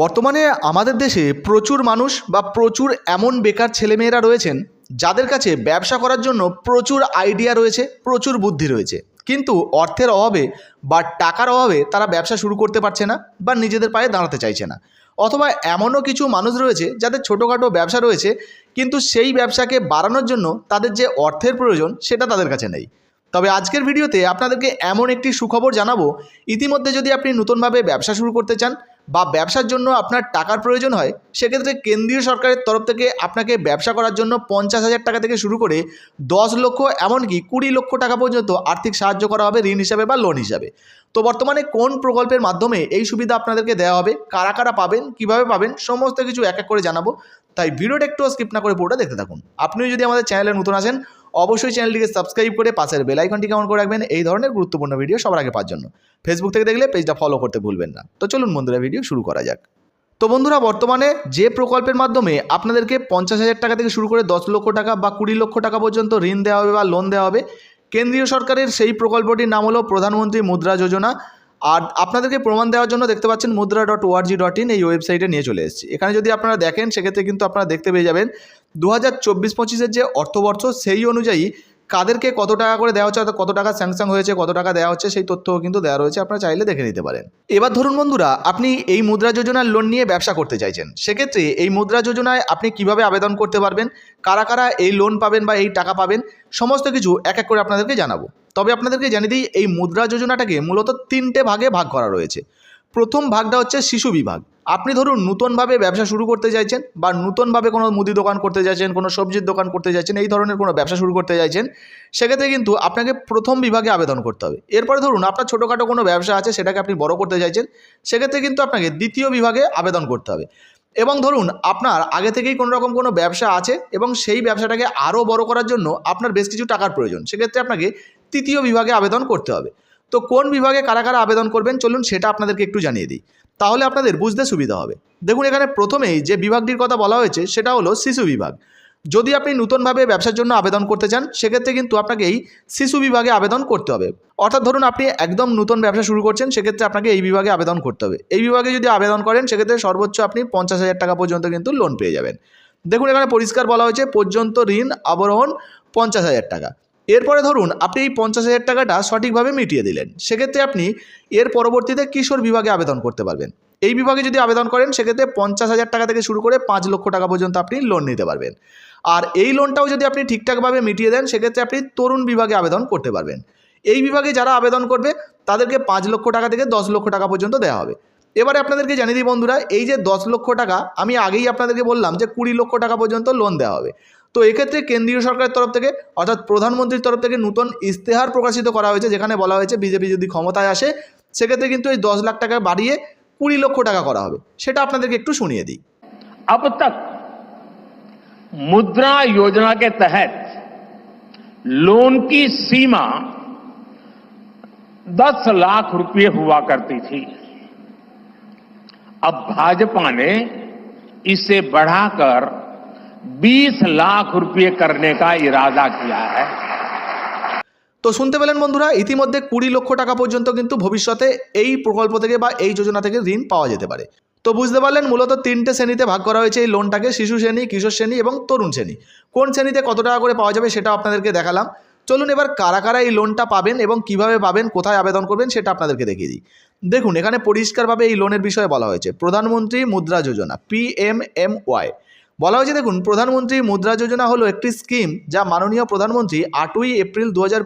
বর্তমানে আমাদের দেশে প্রচুর মানুষ বা প্রচুর এমন বেকার ছেলেমেয়েরা রয়েছেন, যাদের কাছে ব্যবসা করার জন্য প্রচুর আইডিয়া রয়েছে, প্রচুর বুদ্ধি রয়েছে। কিন্তু অর্থের অভাবে বা টাকার অভাবে তারা ব্যবসা শুরু করতে পারছে না বা নিজেদের পায়ে দাঁড়াতে চাইছে না। অথবা এমনও কিছু মানুষ রয়েছে যাদের ছোটোখাটো ব্যবসা রয়েছে, কিন্তু সেই ব্যবসাকে বাড়ানোর জন্য তাদের যে অর্থের প্রয়োজন সেটা তাদের কাছে নেই। তবে আজকের ভিডিওতে আপনাদেরকে এমন একটি সুখবর জানাব, ইতিমধ্যে যদি আপনি নতুনভাবে ব্যবসা শুরু করতে চান বা ব্যবসার জন্য আপনার টাকার প্রয়োজন হয়, সেক্ষেত্রে কেন্দ্রীয় সরকারের তরফ থেকে আপনাকে ব্যবসা করার জন্য পঞ্চাশ হাজার টাকা থেকে শুরু করে দশ লক্ষ, এমনকি কুড়ি লক্ষ টাকা পর্যন্ত আর্থিক সাহায্য করা হবে ঋণ হিসাবে বা লোন হিসাবে। তো বর্তমানে কোন প্রকল্পের মাধ্যমে এই সুবিধা আপনাদেরকে দেওয়া হবে, কারা কারা পাবেন, কীভাবে পাবেন, সমস্ত কিছু এক এক করে জানাব। তাই ভিডিওটা একটু স্কিপ না করে পুরোটা দেখতে থাকুন। আপনিও যদি আমাদের চ্যানেলে নতুন আছেন অবশ্যই চ্যানেলটিকে সাবস্ক্রাইব করে পাশের বেল আইকনটিকে অন করে রাখবেন। এই ধরনের গুরুত্বপূর্ণ ভিডিও সবার আগে পাওয়ার জন্য। ফেসবুক থেকে দেখলে পেজটা ফলো করতে ভুলবেন না। তো চলুন বন্ধুরা ভিডিও শুরু করা যাক। তো বন্ধুরা, বর্তমানে যে প্রকল্পের মাধ্যমে আপনাদেরকে পঞ্চাশ হাজার টাকা থেকে শুরু করে দশ লক্ষ টাকা বা কুড়ি লক্ষ টাকা পর্যন্ত ঋণ দেওয়া হবে বা লোন দেওয়া হবে, কেন্দ্রীয় সরকারের সেই প্রকল্পটির নাম হলো প্রধানমন্ত্রী মুদ্রা যোজনা। আর আপনাদেরকে প্রমাণ দেওয়ার জন্য দেখতে পাচ্ছেন মুদ্রা ডট ওআরজি ডট ইন এই ওয়েবসাইটে নিয়ে চলে এসেছি। এখানে যদি আপনারা দেখেন, সেক্ষেত্রে কিন্তু আপনারা দেখতে পেয়ে যাবেন দু হাজার চব্বিশ পঁচিশের যে অর্থবর্ষ, সেই অনুযায়ী কাদেরকে কত টাকা করে দেওয়া হচ্ছে, অর্থাৎ কত টাকা স্যাংশন হয়েছে, কত টাকা দেওয়া হচ্ছে, সেই তথ্যও কিন্তু দেওয়া রয়েছে। আপনারা চাইলে দেখে নিতে পারেন। এবার ধরুন বন্ধুরা, আপনি এই মুদ্রা যোজনার লোন নিয়ে ব্যবসা করতে চাইছেন। সেক্ষেত্রে এই মুদ্রা যোজনায় আপনি কীভাবে আবেদন করতে পারবেন, কারা কারা এই লোন পাবেন বা এই টাকা পাবেন, সমস্ত কিছু এক এক করে আপনাদেরকে জানাব। তবে আপনাদেরকে জানিয়ে দিই, এই মুদ্রা যোজনাটাকে মূলত তিনটে ভাগে ভাগ করা রয়েছে। প্রথম ভাগটা হচ্ছে শিশু বিভাগ। আপনি ধরুন নতুনভাবে ব্যবসা শুরু করতে চাইছেন বা নতুনভাবে কোনো মুদি দোকান করতে চাইছেন, কোনো সবজির দোকান করতে চাইছেন, এই ধরনের কোনো ব্যবসা শুরু করতে চাইছেন, সেক্ষেত্রে কিন্তু আপনাকে প্রথম বিভাগে আবেদন করতে হবে। এরপরে ধরুন আপনার ছোটোখাটো কোনো ব্যবসা আছে, সেটাকে আপনি বড় করতে চাইছেন, সেক্ষেত্রে কিন্তু আপনাকে দ্বিতীয় বিভাগে আবেদন করতে হবে। এবং ধরুন আপনার আগে থেকেই কোনো রকম কোনো ব্যবসা আছে এবং সেই ব্যবসাটাকে আরও বড় করার জন্য আপনার বেশ কিছু টাকার প্রয়োজন। সেক্ষেত্রে আপনাকে তৃতীয় বিভাগে আবেদন করতে হবে। তো কোন বিভাগে কারা কারা আবেদন করবেন চলুন সেটা আপনাদেরকে একটু জানিয়ে দিই। তাহলে আপনাদের বুঝতে সুবিধা হবে। দেখুন, এখানে প্রথমেই যে বিভাগটির কথা বলা হয়েছে সেটা হলো শিশু বিভাগ। যদি আপনি নতুনভাবে ব্যবসার জন্য আবেদন করতে চান, সেক্ষেত্রে কিন্তু আপনাকে এই শিশু বিভাগে আবেদন করতে হবে। অর্থাৎ ধরুন, আপনি একদম নতুন ব্যবসা শুরু করছেন, সেক্ষেত্রে আপনাকে এই বিভাগে আবেদন করতে হবে। এই বিভাগে যদি আবেদন করেন, সেক্ষেত্রে সর্বোচ্চ আপনি পঞ্চাশ হাজার টাকা পর্যন্ত কিন্তু লোন পেয়ে যাবেন। দেখুন, এখানে পরিষ্কার বলা হয়েছে, পর্যন্ত ঋণ আবরোহণ পঞ্চাশ হাজার টাকা। এরপরে ধরুন আপনি এই পঞ্চাশ হাজার টাকাটা সঠিকভাবে মিটিয়ে দিলেন, সেক্ষেত্রে আপনি এর পরবর্তীতে কিশোর বিভাগে আবেদন করতে পারবেন। এই বিভাগে যদি আবেদন করেন, সেক্ষেত্রে পঞ্চাশ হাজার টাকা থেকে শুরু করে পাঁচ লক্ষ টাকা পর্যন্ত আপনি লোন নিতে পারবেন। আর এই লোনটাও যদি আপনি ঠিকঠাকভাবে মিটিয়ে দেন, সেক্ষেত্রে আপনি তরুণ বিভাগে আবেদন করতে পারবেন। এই বিভাগে যারা আবেদন করবে, তাদেরকে পাঁচ লক্ষ টাকা থেকে দশ লক্ষ টাকা পর্যন্ত দেওয়া হবে। এবারে আপনাদেরকে জানিয়ে দিই বন্ধুরা, এই যে দশ লক্ষ টাকা, আমি আগেই আপনাদেরকে বললাম যে কুড়ি লক্ষ টাকা পর্যন্ত লোন দেওয়া হবে। তো এক্ষেত্রে কেন্দ্রীয় সরকারের তরফ থেকে অর্থাৎ প্রধানমন্ত্রীর তরফ থেকে নতুন ইস্তেহার প্রকাশিত করা হয়েছে যেখানে বলা হয়েছে বিজেপি যদি ক্ষমতায় আসে সেক্ষেত্রে কিন্তু এই দশ লাখ টাকা বাড়িয়ে কুড়ি লক্ষ টাকা করা হবে সেটা আপনাদেরকে একটু শুনিয়ে দিই अब तक मुद्रा योजना के तहत लोन की सीमा 10 लाख रुपए हुआ करती थी अब भाजपा ने इसे बढ़ाकर 20 लाख रुपए करने का इरादा किया है তো শুনতে পেলেন বন্ধুরা ইতিমধ্যে কুড়ি লক্ষ টাকা পর্যন্ত কিন্তু ভবিষ্যতে এই প্রকল্প থেকে বা এই যোজনা থেকে ঋণ পাওয়া যেতে পারে তো বুঝতে পারলেন মূলত তিনটে শ্রেণীতে ভাগ করা হয়েছে এই লোনটাকে শিশু শ্রেণী কিশোর শ্রেণী এবং তরুণ শ্রেণী কোন শ্রেণীতে কত টাকা করে পাওয়া যাবে সেটা আপনাদেরকে দেখালাম চলুন এবার কারা কারা এই লোনটা পাবেন এবং কিভাবে পাবেন কোথায় আবেদন করবেন সেটা আপনাদেরকে দেখিয়ে দিই দেখুন এখানে পরিষ্কারভাবে এই লোনের বিষয়ে বলা হয়েছে Pradhanmantri Mudra Yojana P M M Y বলা হয়েছে, দেখুন, প্রধানমন্ত্রী মুদ্রা যোজনা হলো একটি স্কিম যা মাননীয় প্রধানমন্ত্রী আটই এপ্রিল দু হাজার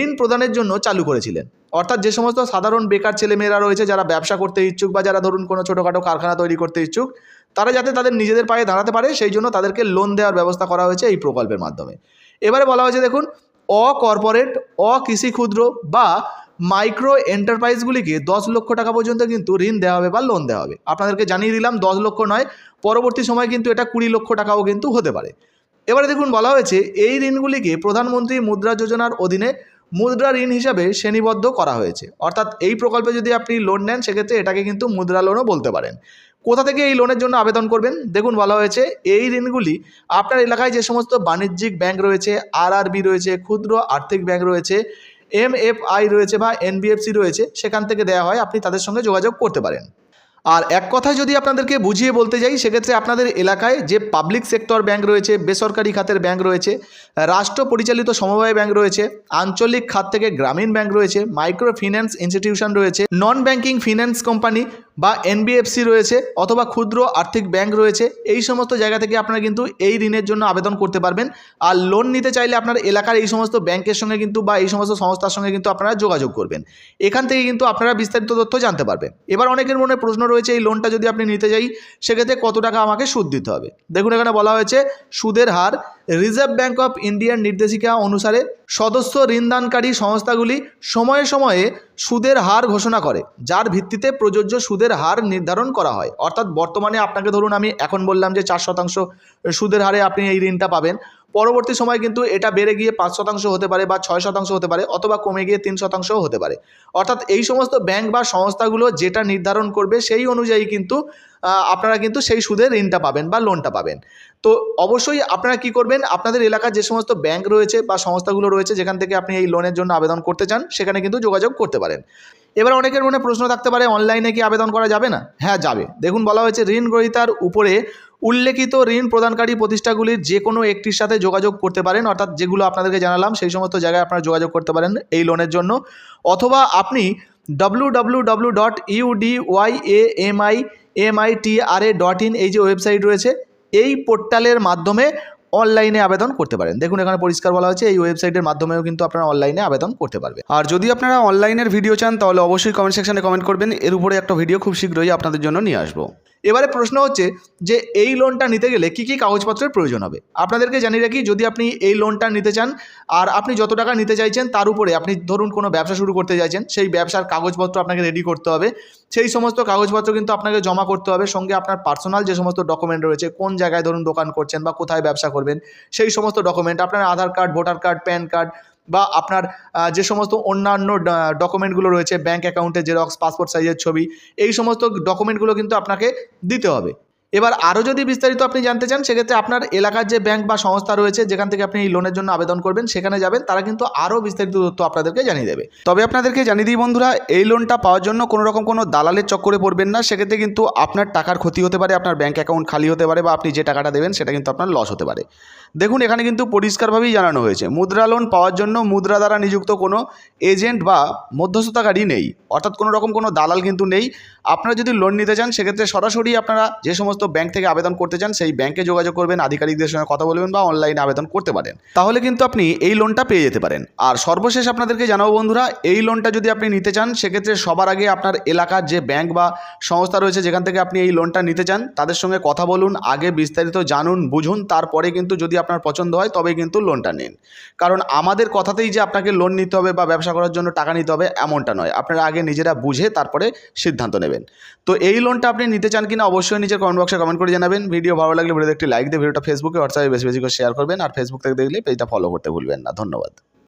ঋণ প্রদানের জন্য চালু করেছিলেন। অর্থাৎ যে সমস্ত সাধারণ বেকার ছেলেমেয়েরা রয়েছে, যারা ব্যবসা করতে ইচ্ছুক বা যারা ধরুন কোনো ছোটোখাটো কারখানা তৈরি করতে ইচ্ছুক, তারা যাতে তাদের নিজেদের পায়ে দাঁড়াতে পারে, সেই জন্য তাদেরকে লোন দেওয়ার ব্যবস্থা করা হয়েছে এই প্রকল্পের মাধ্যমে। এবারে বলা হয়েছে, দেখুন অকর্পোরেট অকৃষি ক্ষুদ্র বা মাইক্রো এন্টারপ্রাইজগুলিকে দশ লক্ষ টাকা পর্যন্ত কিন্তু ঋণ দেওয়া হবে বা লোন দেওয়া হবে। আপনাদেরকে জানিয়ে দিলাম, দশ লক্ষ নয়, পরবর্তী সময় কিন্তু এটা কুড়ি লক্ষ টাকাও কিন্তু হতে পারে। এবারে দেখুন, বলা হয়েছে এই ঋণগুলিকে প্রধানমন্ত্রী মুদ্রা যোজনার অধীনে মুদ্রা ঋণ হিসাবে শ্রেণীবদ্ধ করা হয়েছে। অর্থাৎ এই প্রকল্পে যদি আপনি লোন নেন, সেক্ষেত্রে এটাকে কিন্তু মুদ্রা লোনও বলতে পারেন। কোথা থেকে এই লোনের জন্য আবেদন করবেন? দেখুন, বলা হয়েছে এই ঋণগুলি আপনার এলাকায় যে সমস্ত বাণিজ্যিক ব্যাংক রয়েছে আরআরবি রয়েছে, ক্ষুদ্র আর্থিক ব্যাংক রয়েছে এমএফআই রয়েছে বা এনবিএফসি রয়েছে, সেখান থেকে দেওয়া হয়, আপনি তাদের সঙ্গে যোগাযোগ করতে পারেন। আর এক কথায় যদি আপনাদেরকে বুঝিয়ে বলতে যাই, সেক্ষেত্রে আপনাদের এলাকায় যে পাবলিক সেক্টর ব্যাংক রয়েছে, বেসরকারি খাতের ব্যাংক রয়েছে, রাষ্ট্র পরিচালিত সমবায় ব্যাংক রয়েছে, আঞ্চলিক খাত থেকে গ্রামীণ ব্যাংক রয়েছে মাইক্রো ফিন্যান্স ইনস্টিটিউশন রয়েছে নন ব্যাংকিং ফিন্যান্স কোম্পানি বা এনবিএফসি রয়েছে অথবা ক্ষুদ্র আর্থিক ব্যাংক রয়েছে, এই সমস্ত জায়গা থেকে আপনারা কিন্তু এই ঋণের জন্য আবেদন করতে পারবেন। আর লোন নিতে চাইলে আপনার এলাকার এই সমস্ত ব্যাংকের সঙ্গে কিন্তু বা এই সমস্ত সংস্থার সঙ্গে কিন্তু আপনারা যোগাযোগ করবেন। এখান থেকে কিন্তু আপনারা বিস্তারিত তথ্য জানতে পারবেন এবার অনেকের মনে প্রশ্ন রয়েছে, এই লোনটা যদি আপনি নিতে যাই, সেক্ষেত্রে কত টাকা আমাকে সুদ দিতে হবে? দেখুন, এখানে বলা হয়েছে, সুদের হার রিজার্ভ ব্যাঙ্ক অফ ইন্ডিয়ার নির্দেশিকা অনুসারে সদস্য ঋণদানকারী সংস্থাগুলি সময়ে সময়ে সুদের হার ঘোষণা করে, যার ভিত্তিতে প্রযোজ্য সুদের হার নির্ধারণ করা হয়। অর্থাৎ বর্তমানে আপনাকে ধরুন আমি এখন বললাম যে চার শতাংশ সুদের হারে আপনি এই ঋণটা পাবেন। পরবর্তী সময় কিন্তু এটা বেড়ে গিয়ে পাঁচ শতাংশ হতে পারে বা ছয় শতাংশ হতে পারে অথবা কমে গিয়ে তিন শতাংশও হতে পারে। অর্থাৎ এই সমস্ত ব্যাংক বা সংস্থাগুলো যেটা নির্ধারণ করবে সেই অনুযায়ী কিন্তু আপনারা কিন্তু সেই সুদে ঋণটা পাবেন বা লোনটা পাবেন। তো অবশ্যই আপনারা কি করবেন, আপনাদের এলাকার যে সমস্ত ব্যাংক রয়েছে বা সংস্থাগুলো রয়েছে যেখান থেকে আপনি এই লোনের জন্য আবেদন করতে চান, সেখানে কিন্তু যোগাযোগ করতে পারেন। এবার অনেকের মনে প্রশ্ন থাকতে পারে, অনলাইনে কি আবেদন করা যাবে না? হ্যাঁ যাবে। দেখুন, বলা হয়েছে ঋণ গ্রহীতার উপরে উল্লেখিত ঋণ প্রদানকারী প্রতিষ্ঠাগুলির যে কোনো একটির সাথে যোগাযোগ করতে পারেন, অর্থাৎ যেগুলো আপনাদেরকে জানালাম সেই সমস্ত জায়গায় আপনারা যোগাযোগ করতে পারেন এই লোনের জন্য। অথবা আপনি W dot M I M I T R A dot in এই যে ওয়েবসাইট রয়েছে, এই পোর্টালের মাধ্যমে অনলাইনে আবেদন করতে পারেন। দেখুন, এখানে পরিষ্কার বলা হয়েছে, এই ওয়েবসাইটের মাধ্যমেও কিন্তু আপনারা অনলাইনে আবেদন করতে পারবেন। আর যদি আপনারা অনলাইনের ভিডিও চান, তাহলে অবশ্যই কমেন্ট সেকশনে কমেন্ট করবেন। এর উপরে একটা ভিডিও খুব শীঘ্রই আপনাদের জন্য নিয়ে আসব। এবারে প্রশ্ন হচ্ছে যে এই লোনটা নিতে গেলে কী কী কাগজপত্রের প্রয়োজন হবে? আপনাদেরকে জানিয়ে রাখি, যদি আপনি এই লোনটা নিতে চান, আর আপনি যত টাকা নিতে চাইছেন, তার উপরে আপনি ধরুন কোনো ব্যবসা শুরু করতে চাইছেন, সেই ব্যবসার কাগজপত্র আপনাকে রেডি করতে হবে। সেই সমস্ত কাগজপত্র কিন্তু আপনাকে জমা করতে হবে, সঙ্গে আপনার পার্সোনাল যে সমস্ত ডকুমেন্ট রয়েছে, কোন জায়গায় ধরুন দোকান করছেন বা কোথায় ব্যবসা করবেন, সেই সমস্ত ডকুমেন্ট আপনার Aadhaar card voter card PAN card বা আপনার যে সমস্ত অন্যান্য ডকুমেন্টগুলো রয়েছে ব্যাঙ্ক অ্যাকাউন্টের জেরক্স পাসপোর্ট সাইজের ছবি, এই সমস্ত ডকুমেন্টগুলো কিন্তু আপনাকে দিতে হবে। এবার আরও যদি বিস্তারিত আপনি জানতে চান, সেক্ষেত্রে আপনার এলাকার যে ব্যাংক বা সংস্থা রয়েছে, যেখান থেকে আপনি এই লোনের জন্য আবেদন করবেন, সেখানে যাবেন, তারা কিন্তু আরও বিস্তারিত তথ্য আপনাদেরকে জানিয়ে দেবে। তবে আপনাদেরকে জানিয়ে দিই বন্ধুরা, এই লোনটা পাওয়ার জন্য কোনো রকম কোনো দালালের চক্করে পড়বেন না, সেক্ষেত্রে কিন্তু আপনার টাকার ক্ষতি হতে পারে, আপনার ব্যাঙ্ক অ্যাকাউন্ট খালি হতে পারে বা আপনি যে টাকাটা দেবেন, সেটা কিন্তু আপনার লস হতে পারে। দেখুন, এখানে কিন্তু পরিষ্কারভাবেই জানানো হয়েছে। মুদ্রা লোন পাওয়ার জন্য মুদ্রা দ্বারা নিযুক্ত কোনো এজেন্ট বা মধ্যস্থতাকারী নেই। অর্থাৎ কোনো রকম কোনো দালাল কিন্তু নেই। আপনারা যদি লোন নিতে চান, সেক্ষেত্রে সরাসরি আপনারা যে সমস্ত ব্যাংক থেকে আবেদন করতে চান, সেই ব্যাংকে যোগাযোগ করবেন, আধিকারিকদের সঙ্গে কথা বলবেন বা অনলাইনে আবেদন করতে পারেন। তাহলে কিন্তু আপনি এই লোনটা পেয়ে যেতে পারেন। আর সর্বশেষ আপনাদেরকে জানাব বন্ধুরা, এই লোনটা যদি আপনি নিতে চান, সেক্ষেত্রে সবার আগে আপনার এলাকার যে ব্যাংক বা সংস্থা রয়েছে, যেখান থেকে আপনি এই লোনটা নিতে চান, তাদের সঙ্গে কথা বলুন, আগে বিস্তারিত জানুন, বুঝুন, তারপরে কিন্তু যদি আপনার পছন্দ হয় তবে কিন্তু লোনটা নিন। কারণ আমাদের কথাতেই যে আপনাকে লোন নিতে হবে বা ব্যবসা করার জন্য টাকা নিতে হবে, এমনটা নয়। আপনারা আগে নিজেরা বুঝে তারপরে সিদ্ধান্ত নেবেন। তো এই লোনটা আপনি নিতে চান কিনা অবশ্যই নিজের কমেন্ট বক্সে কমেন্ট করে জানাবেন। ভিডিও ভালো লাগলে ভিডিওতে একটি লাইক দিয়ে ভিডিওটা ফেসবুকে হোয়াটসঅ্যাপে বেশি বেশি করে শেয়ার করবেন। আর ফেসবুক থেকে দেখলে পেজটা ফলো করতে ভুলবেন না। ধন্যবাদ।